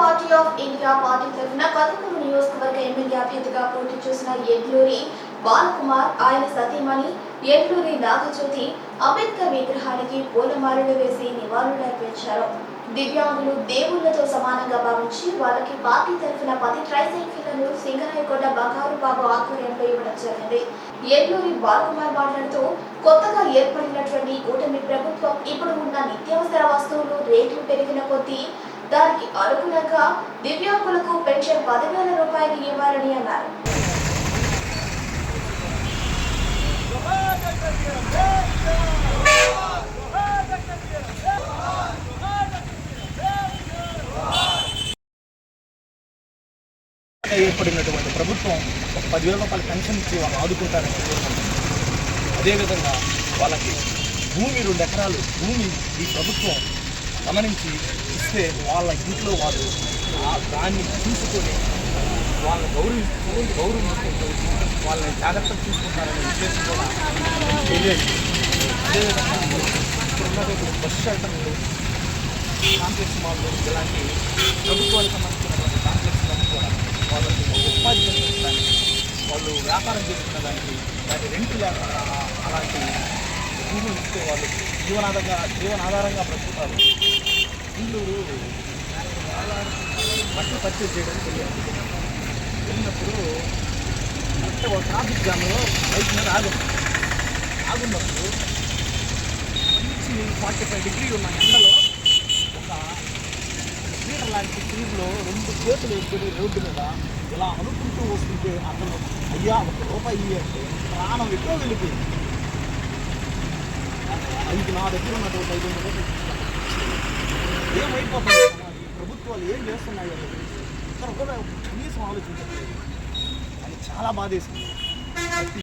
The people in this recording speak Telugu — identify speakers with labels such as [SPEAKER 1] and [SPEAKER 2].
[SPEAKER 1] పార్టీ ఆఫ్ ఇండియా పార్టీ తరఫున కదుకూరు నియోజకవర్గ ఎమ్మెల్యే అభ్యర్థిగా పోటీ చేసిన ఎడ్లూరి బాలకుమార్ ఆయన సతీమణి ఎడ్లూరి నాగజ్యోతి అంబేద్కర్ విగ్రహానికి పూలమాలలు వేసి నివాళులర్పించారు దివ్యాంగులు దేవుళ్ళతో సమానంగా భావించి వాళ్ళకి పార్టీ తరఫున పది ట్రైసైకిళ్ళను సింగరాయకొండ బంగారు బాబు ఆధ్వర్యంలో ఇవ్వడం జరిగింది. ఏలూరి బాలకుమార్ మాట్లాడుతూ కొత్తగా ఏర్పడినటువంటి కూటమి ప్రభుత్వం ఇప్పుడు ఉన్న నిత్యావసర వస్తువులు రేట్లు పెరిగిన కొద్దీ దానికి అనుగుణంగా దివ్యాంగులకు పెన్షన్ పదివేల రూపాయలు ఇవ్వాలని అన్నారు.
[SPEAKER 2] ఏర్పడినటువంటి ప్రభుత్వం ఒక పదివేల రూపాయల పెన్షన్ ఇచ్చి వాళ్ళు ఆదుకుంటారని అదేవిధంగా వాళ్ళకి భూమి రెండు ఎకరాలు భూమి ఈ ప్రభుత్వం గమనించి ఇస్తే వాళ్ళ ఇంట్లో వాళ్ళు దాన్ని చూసుకొని వాళ్ళని గౌరవిస్తూ గౌరవించుకుంటూ వాళ్ళని జాగ్రత్తగా చూసుకుంటారనే ఉద్దేశం కూడా తెలియదు. అదేవిధంగా ఇక్కడ బస్ షెల్టర్లు కాంప్లెక్స్ మాల్లో ఇలాంటి ప్రభుత్వానికి సంబంధించినటువంటి కాంప్లెక్స్లను కూడా వాళ్ళకి ఉపాధి కల్పించడానికి వాళ్ళు వ్యాపారం చేసుకున్న దానికి వాటి రెంట్ లేకుండా అలాంటి భూములు ఇస్తే వాళ్ళు జీవనాధారంగా జీవనాధారంగా బ్రతుకుతారు. ఇల్లు బట్టలు పర్చేజ్ చేయడానికి వెళ్ళారు వెళ్ళినప్పుడు అంటే ఒక ట్రాఫిక్ జామ్లో బైక్ మీద ఆగు. ఆగున్నప్పుడు మంచి ఫార్టీ ఫైవ్ డిగ్రీ ఉన్న ఎండలో ఒక మీటర్ లాంటి క్రీమ్లో రెండు చేతులు వేసుకొని రోడ్డు మీద ఇలా అనుకుంటూ వస్తుంటే అతను అయ్యా ఒక రూపాయి అంటే ప్రాణం ఎక్కువ వెళ్ళిపోయింది. ఐదు నా దగ్గర ఉన్నటువంటి ఐదు వందల రూపాయలు ఇచ్చాను. ప్రభుత్వాలు ఏం చేస్తున్నాయో అనేది కూడా కనీసం ఆలోచించట్లేదు అది చాలా బాధేసింది.